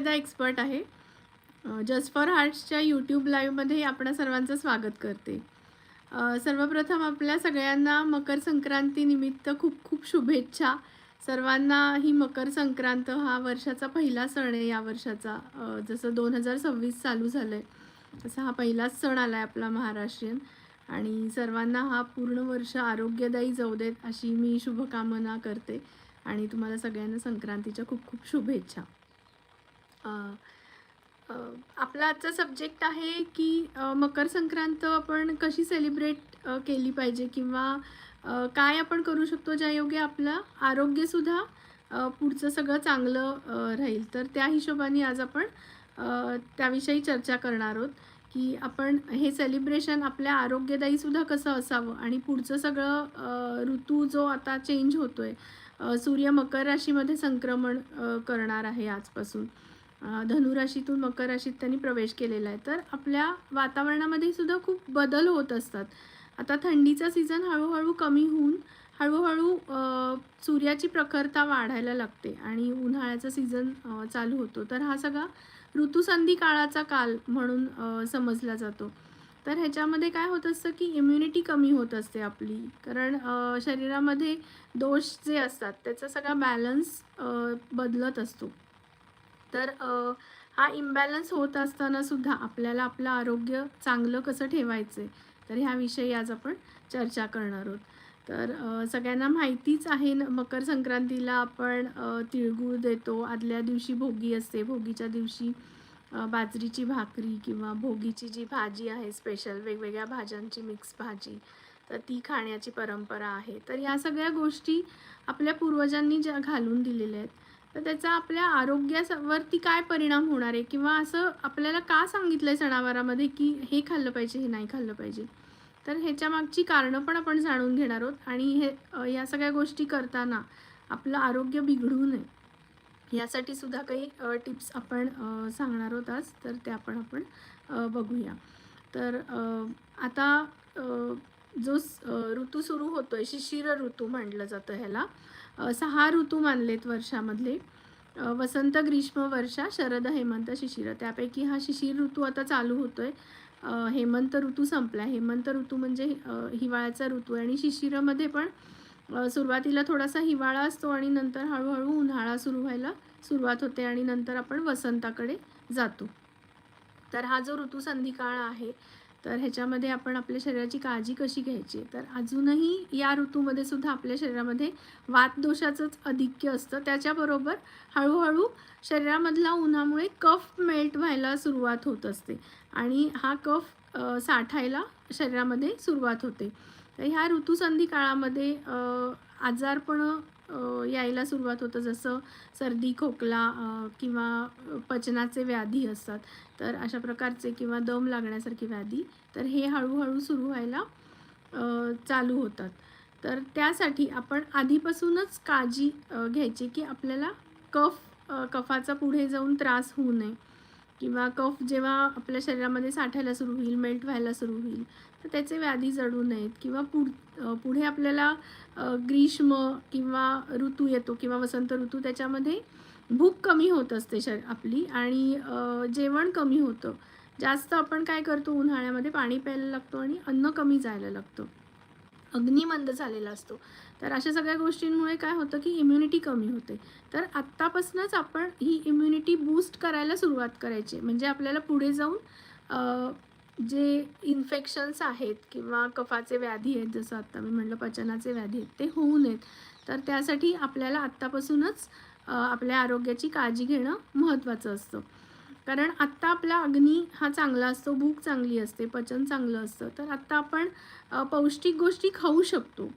Ayurveda expert आहे. Just for हार्ट्सच्या YouTube लाईव्हमध्ये आपण सर्वांचं स्वागत करते. सर्वप्रथम आपल्या सगळ्यांना मकर संक्रांतीनिमित्त खूप खूप शुभेच्छा. सर्वांना ही मकर संक्रांत हा वर्षाचा पहिला सण आहे या वर्षाचा. जसं दोन हजार सव्वीस चालू झालं आहे तसा हा पहिलाच सण आला आहे आपला महाराष्ट्रीयन. आणि सर्वांना हा पूर्ण वर्ष आरोग्यदायी जाऊ देत अशी मी शुभकामना करते. आणि तुम्हाला सगळ्यांना संक्रांतीच्या खूप खूप शुभेच्छा. आपला आजचा सब्जेक्ट आहे की मकर संक्रांत आपण कशी सेलिब्रेट केली पाहिजे? किंवा काय आपण करू शकतो ज्यायोगे आपलं आरोग्यसुद्धा पुढचं सगळं चांगलं राहील? तर त्या हिशोबाने आज आपण त्याविषयी चर्चा करणार आहोत. की आपण हे सेलिब्रेशन आपल्या आरोग्यदायीसुद्धा कसं असावं? आणि पुढचं सगळं ऋतू जो आता चेंज होतो आहे सूर्य मकर राशीमध्ये संक्रमण करणार आहे आजपासून. धनुराशीतून मकर राशीत त्यांनी प्रवेश केलेला आहे. तर आपल्या वातावरणामध्ये सुद्धा खूप बदल होत असतात. आता थंडीचा सीझन हळूहळू कमी होऊन हळूहळू सूर्याची प्रखरता वाढायला लागते आणि उन्हाळ्याचा सीझन चालू होतो. तर हा सगळा ऋतुसंधी काळाचा काल म्हणून समजला जातो. तर ह्याच्यामध्ये काय होत असतं की इम्युनिटी कमी होत असते आपली. कारण शरीरामध्ये दोष जे असतात त्याचा सगळा बॅलन्स बदलत असतो. तर हा इम्बॅलन्स होत असताना सुद्धा आपल्याला आपलं आरोग्य चांगलं कसं ठेवायचं आहे तर ह्याविषयी आज आपण चर्चा करणार आहोत. तर सगळ्यांना माहितीच आहे मकर संक्रांतीला आपण तिळगूळ देतो. आदल्या दिवशी भोगी असते. भोगीच्या दिवशी बाजरीची भाकरी किंवा भोगीची जी भाजी आहे स्पेशल वेगवेगळ्या भाज्यांची मिक्स भाजी तर ती खाण्याची परंपरा आहे. तर या सगळ्या गोष्टी आपल्या पूर्वजांनी ज्या घालून दिलेल्या आहेत तर त्याचा आपल्या आरोग्यावरती काय परिणाम होणार आहे? किंवा असं आपल्याला का सांगितलं आहे सणावारामध्ये की हे खाल्लं पाहिजे हे नाही खाल्लं पाहिजे? तर ह्याच्या मागची कारणं पण आपण जाणून घेणार आहोत. आणि हे या सगळ्या गोष्टी करताना आपलं आरोग्य बिघडू नये. यासाठी सुद्धा काही टिप्स आपण सांगणार आहोत आज. तर त्या पण आपण बघूया. तर आता जो ऋतू सुरू होतो आहे शिशिर ऋतू म्हटलं जातं ह्याला. सहा ऋतू मानलेत वर्षामधले. वसंत ग्रीष्म वर्षा शरद हेमंत शिशिर. त्यापैकी हा शिशिर ऋतू आता चालू होतोय. आहे हेमंत ऋतू संपला हेमंत ऋतू म्हणजे हिवाळ्याचा ऋतू आहे. आणि शिशिरामध्ये पण सुरुवातीला थोडासा हिवाळा असतो आणि नंतर हळूहळू उन्हाळा सुरू व्हायला सुरुवात होते आणि नंतर आपण वसंताकडे जातो. तर हा जो ऋतू संधिकाळ आहे तर ह्याच्यामध्ये आपण आपल्या शरीराची काळजी कशी घ्यायची? तर अजूनही या ऋतूमध्ये सुद्धा आपल्या शरीरामध्ये वातदोषाचंच अधिक्य असतं. त्याच्याबरोबर हळूहळू शरीरामधला उन्हामुळे कफ मेल्ट व्हायला सुरुवात होत असते आणि हा कफ साठायला शरीरामध्ये सुरुवात होते. तर ह्या ऋतुसंधी काळामध्ये आजारपणं यायला सुरुवात होतं. जसं सर्दी खोकला किंवा पचनाचे व्याधी असतात तर अशा प्रकारचे किंवा दम लागण्यासारखी व्याधी तर हे हळूहळू सुरू व्हायला चालू होतात. तर त्यासाठी आपण आधीपासूनच काळजी घ्यायची की आपल्याला कफ कफाचा पुढे जाऊन त्रास होऊ नये. किंवा कफ जेव्हा आपल्या शरीरामध्ये साठायला सुरू होईल मेल्ट व्हायला सुरू होईल तर त्याचे व्याधी जडू नयेत. किंवा पुढ पुढे आपल्याला ग्रीष्म किंवा ऋतू येतो किंवा वसंत ऋतू त्याच्यामध्ये भूक कमी होत असते शर आपली आणि जेवण कमी होतं. जास्त आपण काय करतो? उन्हाळ्यामध्ये पाणी प्यायला लागतो आणि अन्न कमी जायला लागतं. अग्निमंद झालेला असतो. तर अशा सगळ्या गोष्टींमुळे काय होतं की इम्युनिटी कमी होते. तर आत्तापासूनच आपण ही इम्युनिटी बूस्ट करायला सुरुवात करायची. म्हणजे आपल्याला पुढे जाऊन जे इन्फेक्शन्स आहेत किंवा कफाचे व्याधी आहेत जसं आत्ता मी म्हटलं पचनाचे व्याधी आहेत ते होऊ नयेत. तर त्यासाठी आपल्याला आत्तापासूनच आपल्या आरोग्याची काळजी घेणं महत्त्वाचं असतं. कारण आत्ता आपला अग्नी हा चांगला असतो भूक चांगली असते पचन चांगलं असतं. तर आत्ता आपण पौष्टिक गोष्टी खाऊ शकतो.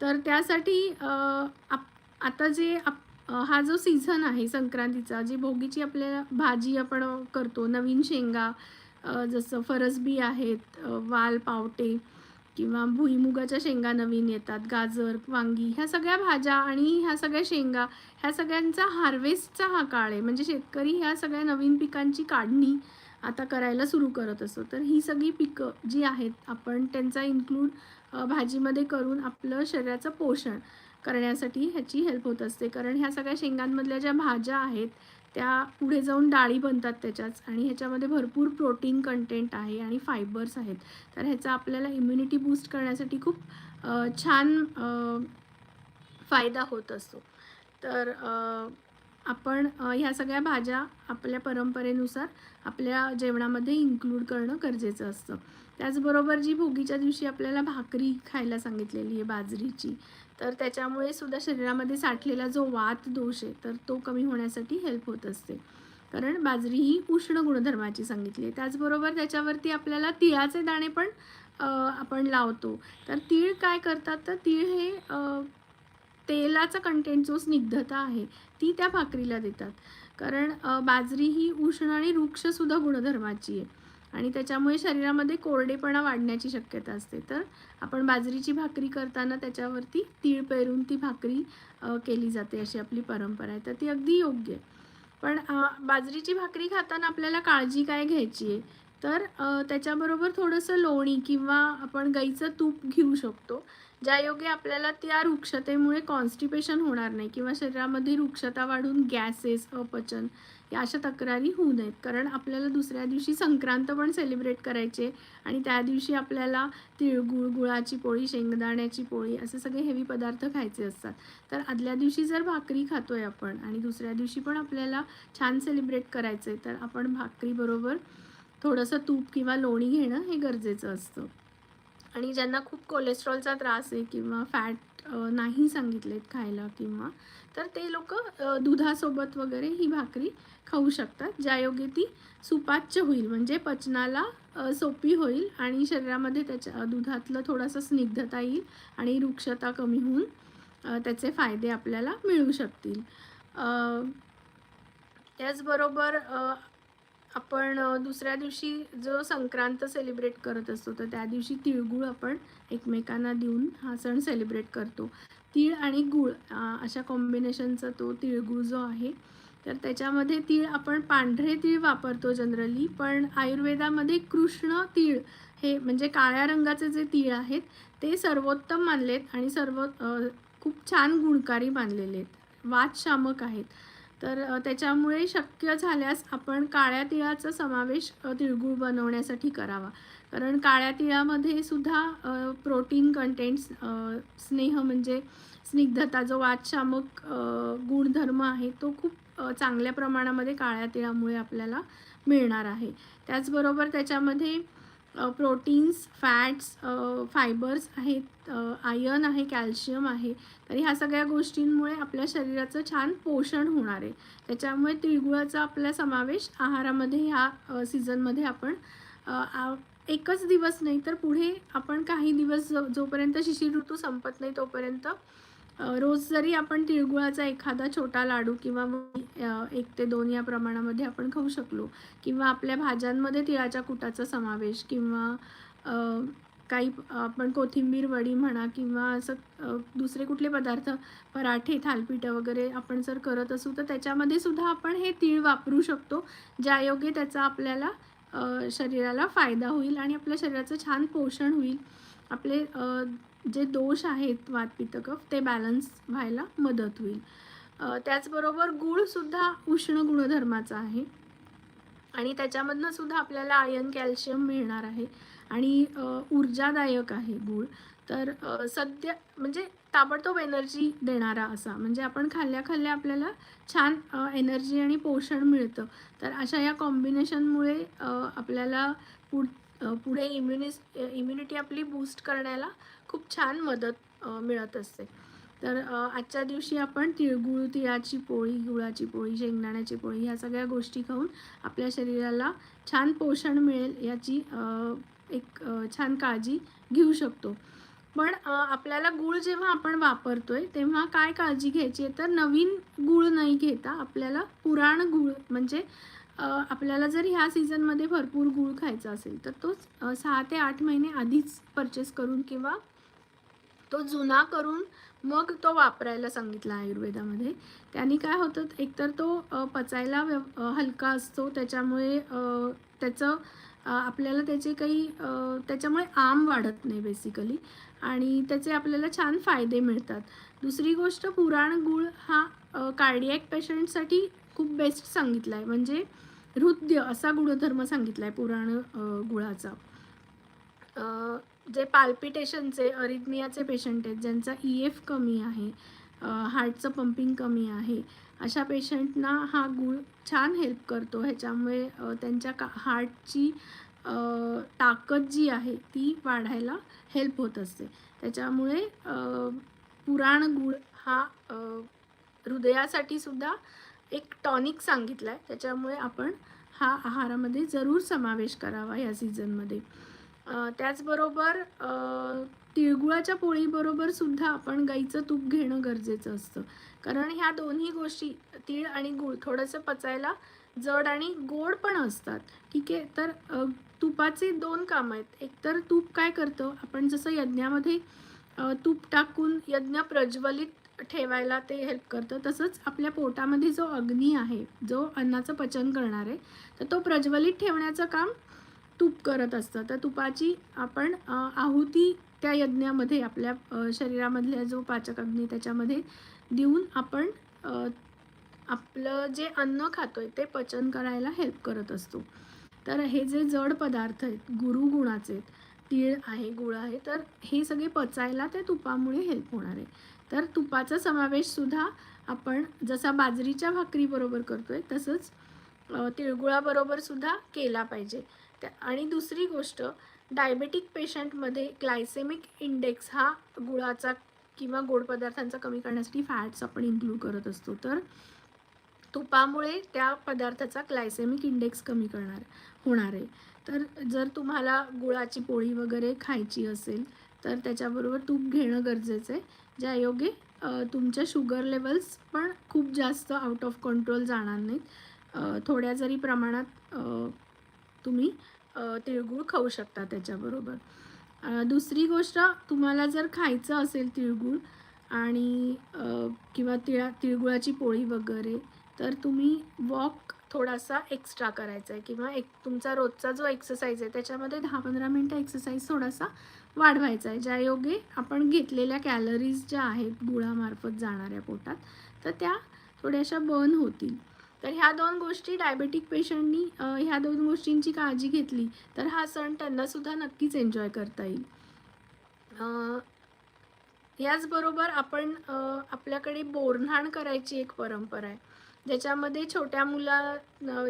तर त्यासाठी आप आता जे आप हा जो सीझन आहे संक्रांतीचा जी भोगीची आपल्याला भाजी आपण करतो नवीन शेंगा जसं फरसबी आहेत वाल पावटे किंवा भुईमुगाच्या शेंगा नवीन येतात गाजर वांगी ह्या सगळ्या भाज्या आणि ह्या सगळ्या शेंगा ह्या सगळ्यांचा हार्वेस्टचा हा काळ आहे. म्हणजे शेतकरी ह्या सगळ्या नवीन पिकांची काढणी आता करायला सुरू करत असतो. तर ही सगळी पिकं जी आहेत आपण त्यांचा इन्क्लूड भाजीमध्ये करून आपलं शरीराचं पोषण करण्यासाठी ह्याची हेल्प होत असते. कारण ह्या सगळ्या शेंगांमधल्या ज्या भाज्या आहेत त्या पुढे जाऊन डाळी बनतात त्याच्याच आणि ह्याच्यामध्ये भरपूर प्रोटीन कंटेंट आहे आणि फायबर्स आहेत. तर ह्याचा आपल्याला इम्युनिटी बूस्ट करण्यासाठी खूप छान फायदा होत असतो. तर आपण ह्या सगळ्या भाज्या आपल्या परंपरेनुसार आपल्या जेवणामध्ये इन्क्लूड करणं गरजेचं असतं. त्याचबरोबर जी भोगीच्या दिवशी आपल्याला भाकरी खायला सांगितलेली आहे बाजरीची तर त्याच्यामुळे सुद्धा शरीरामध्ये साठलेला जो वात दोष आहे तर तो कमी होण्यासाठी हेल्प होत असते. कारण बाजरी ही उष्ण गुणधर्माची सांगितली आहे. त्याचबरोबर त्याच्यावरती आपल्याला तिळाचे दाणे पण आपण लावतो. तर तीळ काय करतात? तर तीळ हे तेलाचा कंटेंट जो स्निग्धता आहे ती त्या भाकरीला देतात. कारण बाजरी ही उष्ण आणि वृक्षसुद्धा गुणधर्माची आहे. आणि त्याच्यामुळे शरीरामध्ये कोरडेपणा वाढण्याची शक्यता असते. तर आपण बाजरीची भाकरी करताना त्याच्यावरती तीळ पेरून ती भाकरी केली जाते अशी आपली परंपरा आहे. तर ती अगदी योग्य आहे. पण बाजरीची भाकरी खाताना आपल्याला काळजी काय घ्यायची आहे? तर त्याच्याबरोबर थोडंसं लोणी किंवा आपण गाईचं तूप घेऊ शकतो. ज्यायोगे आपल्याला त्या वृक्षतेमुळे कॉन्स्टिपेशन होणार नाही किंवा शरीरामध्ये वृक्षता वाढून गॅसेस अपचन या अशा तक्रारी होऊ नयेत. कारण आपल्याला दुसऱ्या दिवशी संक्रांत पण सेलिब्रेट करायचे आणि त्या दिवशी आपल्याला तिळगुळ गुळाची पोळी शेंगदाण्याची पोळी असे सगळे हेवी पदार्थ खायचे असतात. तर आदल्या दिवशी जर भाकरी खातोय आपण आणि दुसऱ्या दिवशी पण आपल्याला छान सेलिब्रेट करायचं आहे तर आपण भाकरीबरोबर थोडंसं तूप किंवा लोणी घेणं हे गरजेचं असतं. आणि ज्यांना खूप कोलेस्ट्रॉलचा त्रास आहे किंवा फॅट नाही सांगितलेत खायला किंवा तर ते लोक दुधासोबत वगैरे ही भाकरी खाऊ शकतात. ज्यायोगे ती सुपाच्य होईल. म्हणजे पचनाला सोपी होईल आणि शरीरामध्ये त्याच्या दुधातलं थोडंसं स्निग्धता येईल आणि वृक्षता कमी होऊन त्याचे फायदे आपल्याला मिळू शकतील. त्याचबरोबर आपण दुसऱ्या दिवशी जो संक्रांत सेलिब्रेट करत असतो तर त्या दिवशी तिळगुळ आपण एकमेकांना देऊन हा सण सेलिब्रेट करतो. तीळ आणि गूळ अशा कॉम्बिनेशनचा तो तिळगूळ जो आहे तर त्याच्यामध्ये तीळ आपण पांढरे तीळ वापरतो जनरली पण आयुर्वेदामध्ये कृष्ण तीळ हे म्हणजे काळ्या रंगाचे जे तीळ आहेत ते सर्वोत्तम मानलेत आणि सर्व खूप छान गुणकारी मानलेले आहेत. वातशामक आहेत. तर त्याच्यामुळे शक्य झाल्यास आपण काळ्या तिळाचा समावेश तिळगूळ तिळगुळ बनवण्यासाठी करावा. कारण काळ्या तिळामध्ये सुद्धा प्रोटीन कंटेंट्स स्नेह म्हणजे स्निग्धता जो वादशामक गुणधर्म आहे तो खूप चांगल्या प्रमाणामध्ये काळ्या तिळामुळे आपल्याला मिळणार आहे. त्याचबरोबर त्याच्यामध्ये प्रोटीन्स फॅट्स फायबर्स आहेत आयर्न आहे कॅल्शियम आहे. तर ह्या सगळ्या गोष्टींमुळे आपल्या शरीराचं छान पोषण होणार आहे. त्याच्यामुळे तिळगुळाचा आपला समावेश आहारामध्ये ह्या सीझनमध्ये आपण एकच दिवस नाही तर पुढे आपण काही दिवस जो जोपर्यंत शिशिर ऋतू संपत नाही तोपर्यंत रोज जरी आपण तिळगुळाचा एखादा छोटा लाडू किंवा मग, एक ते दोन या प्रमाणामध्ये आपण खाऊ शकलो किंवा आपल्या भाज्यांमध्ये तिळाच्या कुटाचा समावेश किंवा काही आपण कोथिंबीर वडी म्हणा किंवा असं दुसरे कुठले पदार्थ पराठे थालपीठं वगैरे आपण जर करत असू तर त्याच्यामध्ये सुद्धा आपण हे तीळ वापरू शकतो ज्यायोगे त्याचा आपल्याला शरीराला फायदा होईल आणि आपल्या शरीराचं छान पोषण होईल. आपले जे दोष आहेत वातपित्त कफ ते बॅलन्स व्हायला मदत होईल. त्याचबरोबर गूळसुद्धा उष्ण गुणधर्माचा आहे. आणि त्याच्यामधनं सुद्धा आपल्याला आयन कॅल्शियम मिळणार आहे. आणि ऊर्जादायक आहे गूळ. तर सध्या म्हणजे ताबडतोब एनर्जी देणारा असा. म्हणजे आपण खाल्ल्या खाल्ल्या आपल्याला छान एनर्जी आणि पोषण मिळतं. तर अशा या कॉम्बिनेशनमुळे आपल्याला पुढ पुढे इम्युनिस इम्युनिटी आपली बूस्ट करण्याला खूप छान मदत मिळत असते. तर आजच्या दिवशी आपण तिळगुळ तिळाची पोळी गुळाची पोळी शेंगदाण्याची पोळी ह्या सगळ्या गोष्टी खाऊन आपल्या शरीराला छान पोषण मिळेल याची एक छान काळजी घेऊ शकतो. पण आपल्याला गूळ जेव्हा आपण वापरतोय तेव्हा काय काळजी घ्यायची आहे? तर नवीन गूळ नाही घेता आपल्याला पुराण गूळ म्हणजे आपल्याला जर ह्या सीझनमध्ये भरपूर गूळ खायचा असेल तर तो सहा ते आठ महिने आधीच परचेस करून किंवा तो जुना करून मग तो वापरायला सांगितला आयुर्वेदामध्ये. त्याने काय होतं एकतर तो पचायला व्यव हलका असतो त्याच्यामुळे त्याचं आपल्याला त्याचे काही त्याच्यामुळे आम वाढत नाही बेसिकली आणि त्याचे आपल्याला छान फायदे मिळतात. दुसरी गोष्ट पुराण गूळ हा कार्डियॅक पेशंटसाठी खूप बेस्ट सांगितला आहे म्हणजे हृदय असा गुणधर्म सांगितला आहे पुराण गुळाचा. जे पाल्पिटेशनचे अरिथमियाचे पेशंट आहेत ज्यांचा ई एफ कमी आहे हार्टचं पंपिंग कमी आहे अशा पेशंटना हा गूळ छान हेल्प करतो. ह्याच्यामुळे त्यांच्या का हार्टची ताकद जी आहे ती वाढायला हेल्प होत असते. त्याच्यामुळे पुराण गूळ हा हृदयासाठी सुद्धा एक टॉनिक सांगितला आहे त्याच्यामुळे आपण हा आहारामध्ये जरूर समावेश करावा या सीझनमध्ये त्याचबरोबर तिळगुळाच्या पोळीबरोबर सुद्धा आपण गाईचं तूप घेणं गरजेचं असतं. कारण ह्या दोन्ही गोष्टी तीळ आणि गुळ थोडंसं पचायला जड आणि गोड पण असतात. ठीक आहे? तर तुपाचे दोन कामं आहेत. एकतर तूप काय करतं? आपण जसं यज्ञामध्ये तूप टाकून यज्ञ प्रज्वलित ठेवायला ते हेल्प करतं. तसंच आपल्या पोटामध्ये जो अग्नी आहे जो अन्नाचं पचन करणार आहे तर तो प्रज्वलित ठेवण्याचं काम तूप करत असतं. तर तुपाची आपण आहुती त्या यज्ञामध्ये आपल्या शरीरामधल्या जो पाचक अग्नी त्याच्यामध्ये देऊन आपण आपलं जे अन्न खातोय ते पचन करायला हेल्प करत असतो. तर हे जे जड पदार्थ आहेत गुरु गुणाचे आहेत, तीळ आहे गुळ आहे तर हे सगळे पचायला त्या तुपामुळे हेल्प होणार आहे. तर तुपाचा समावेशसुद्धा आपण जसा बाजरीच्या भाकरीबरोबर करतोय तसंच तिळगुळाबरोबरसुद्धा सुद्धा केला पाहिजे. त्या आणि दुसरी गोष्ट डायबेटिक पेशंटमध्ये ग्लायसेमिक इंडेक्स हा गुळाचा किंवा गोड पदार्थांचा कमी करण्यासाठी फॅट्स आपण इन्क्लूड करत असतो. तर तुपामुळे त्या पदार्थाचा ग्लायसेमिक इंडेक्स कमी करणार होणार आहे. तर जर तुम्हाला गुळाची पोळी वगैरे खायची असेल तर त्याच्याबरोबर तूप घेणं गरजेचं आहे. ज्यायोगे योगे. तुमच्या शुगर लेवल्स पण खूप जास्त आउट ऑफ कंट्रोल जाणार नाहीत. थोड्या जरी प्रमाणात तुम्ही तिळगुळ खाऊ शकता त्याच्याबरोबर. दुसरी गोष्ट तुम्हाला जर खायचं असेल तिळगुळ आणि किंवा तिळा तिळगुळाची पोळी वगैरे तर तुम्ही वॉक थोडासा एक्स्ट्रा करायचा आहे किंवा एक तुमचा रोजचा जो एक्सरसाइज आहे त्याच्यामध्ये दहा पंधरा मिनटं एक्सरसाइज थोडासा वाढवायचा आहे. ज्यायोगे आपण घेतलेल्या कॅलरीज ज्या आहेत गुळामार्फत जाणाऱ्या पोटात तर त्या थोड्याशा बर्न होतील. तर ह्या दोन गोष्टी डायबेटिक पेशंटनी ह्या दोन गोष्टींची काळजी घेतली तर हा सण त्यांनासुद्धा नक्कीच एन्जॉय करता येईल. याचबरोबर आपण आपल्याकडे बोरन्हाण करायची एक परंपरा आहे. ज्याच्यामध्ये छोट्या मुला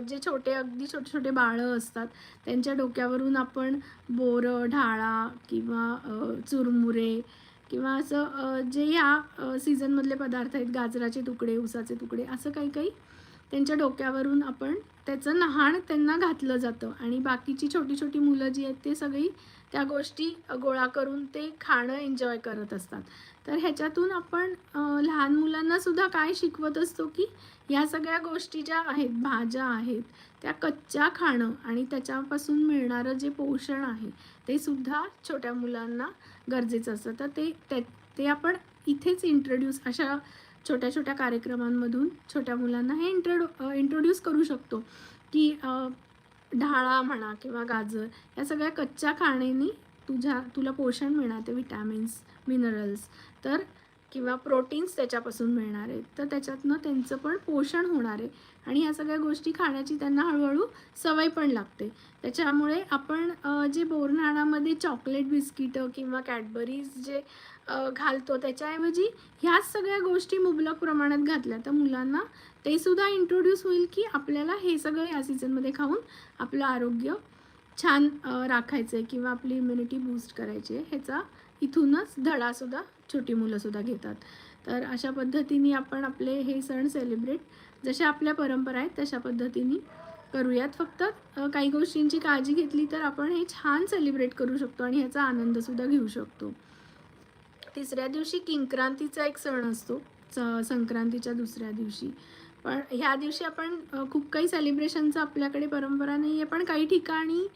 जे छोटे अगदी छोटे छोटे बाळं असतात त्यांच्या डोक्यावरून आपण बोरं ढाळा किंवा चुरमुरे किंवा असं जे ह्या सीझनमधले पदार्थ आहेत गाजराचे तुकडे उसाचे तुकडे असं काही काही त्यांच्या डोक्यावरून आपण त्याचं नहाण त्यांना घातलं जातं. आणि बाकीची छोटी छोटी मुलं जी आहेत ते सगळी त्या गोष्टी गोळा करून ते खाणं एन्जॉय करत असतात. तर ह्याच्यातून आपण लहान मुलांनासुद्धा काय शिकवत असतो की ह्या सगळ्या गोष्टी ज्या आहेत भाज्या आहेत त्या कच्च्या खाणं आणि त्याच्यापासून मिळणारं जे पोषण आहे ते सुद्धा छोट्या मुलांना गरजेचं असतं. तर ते ते ते आपण इथेच इंट्रोड्यूस अशा छोट्या छोट्या कार्यक्रमांमधून छोट्या मुलांना हे इंट्रोड्यू इंट्रोड्यूस करू शकतो. की ढाळा म्हणा किंवा गाजर या सगळ्या कच्च्या खाण्यानी तुझ्या तुला पोषण मिळणार ते विटॅमिन्स मिनरल्स तर किंवा प्रोटीन्स त्याच्यापासून मिळणार. आहेत तर त्याच्यातनं त्यांचं पण पोषण होणार. आहे आणि ह्या सगळ्या गोष्टी खाण्याची त्यांना हळूहळू सवय पण लागते. त्याच्यामुळे आपण जे बोरन्हाणामध्ये चॉकलेट बिस्किटं किंवा कॅडबरीज जे घालतो. त्याच्याऐवजी ह्याच सगळ्या गोष्टी मुबलक प्रमाणात घातल्या. तर मुलांना ते सुद्धा इंट्रोड्यूस होईल की आपल्याला हे सगळं या सीझनमध्ये खाऊन आपलं आरोग्य छान राखायचं आहे किंवा आपली इम्युनिटी बूस्ट करायची आहे ह्याचा इथूनच धडासुद्धा छोटी मुलंसुद्धा घेतात. तर अशा पद्धतीने आपण आपले हे सण सेलिब्रेट जशा आपल्या परंपरा आहेत तशा पद्धतीने करूयात. फक्त काही गोष्टींची काळजी घेतली तर आपण हे छान सेलिब्रेट करू शकतो आणि ह्याचा आनंदसुद्धा घेऊ शकतो. तिसऱ्या दिवशी किंक्रांतीचा एक सण असतो स संक्रांतीच्या दुसऱ्या दिवशी. पण ह्या दिवशी आपण खूप काही सेलिब्रेशनचं आपल्याकडे परंपरा नाही आहे पण काही ठिकाणी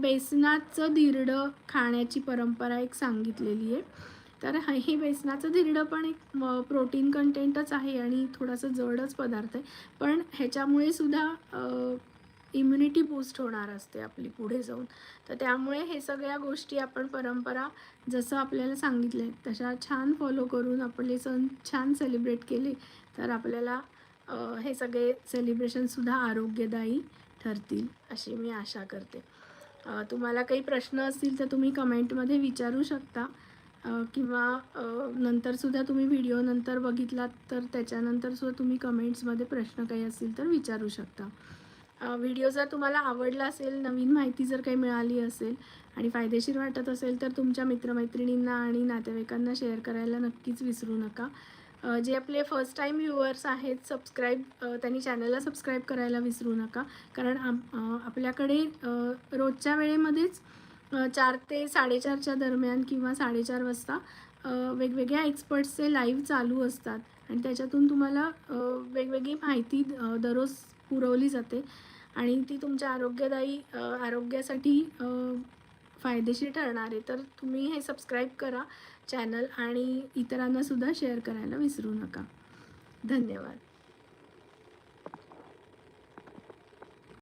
बेसनाचं धिरडं खाण्याची परंपरा एक सांगितलेली आहे. तर हे बेसनाचं धिरडं पण एक प्रोटीन कंटेंटच आहे आणि थोडासा जडच पदार्थ आहे. पण ह्याच्यामुळे सुद्धा इम्युनिटी बूस्ट होणार असते आपली पुढे जाऊन. तर त्यामुळे हे सगळ्या गोष्टी आपण परंपरा जसं आपल्याला सांगितलं आहे तशा छान फॉलो करून आपले सण छान सेलिब्रेट केले तर आपल्याला हे सगळे सेलिब्रेशनसुद्धा आरोग्यदायी ठरतील अशी मी आशा करते. तुम्हाला काही प्रश्न असतील तर तुम्ही कमेंटमध्ये विचारू शकता. किंवा नंतरसुद्धा तुम्ही व्हिडिओ नंतर बघितलात तर त्याच्यानंतरसुद्धा तुम्ही कमेंट्समध्ये प्रश्न काही असतील तर विचारू शकता. व्हिडिओ जर तुम्हाला आवडला असेल नवीन माहिती जर काही मिळाली असेल आणि फायदेशीर वाटत असेल तर तुमच्या मित्रमैत्रिणींना आणि नातेवाईकांना शेअर करायला नक्कीच विसरू नका. जे आपले फर्स्ट टाईम व्ह्युअर्स आहेत सबस्क्राईब त्यांनी चॅनलला सबस्क्राईब करायला विसरू नका. कारण आप आपल्याकडे रोजच्या वेळेमध्येच चार ते साडेचारच्या दरम्यान किंवा साडेचार वाजता वेगवेगळ्या एक्सपर्ट्सचे लाईव्ह चालू असतात. आणि त्याच्यातून तुम्हाला वेगवेगळी माहिती दररोज पुरवली जाते आणि ती तुमच्या आरोग्यदायी आरोग्यासाठी फायदेशीर ठरणार आहे. तर तुम्ही हे सबस्क्राईब करा चॅनल आणि इतरांनासुद्धा शेअर करायला विसरू नका. धन्यवाद.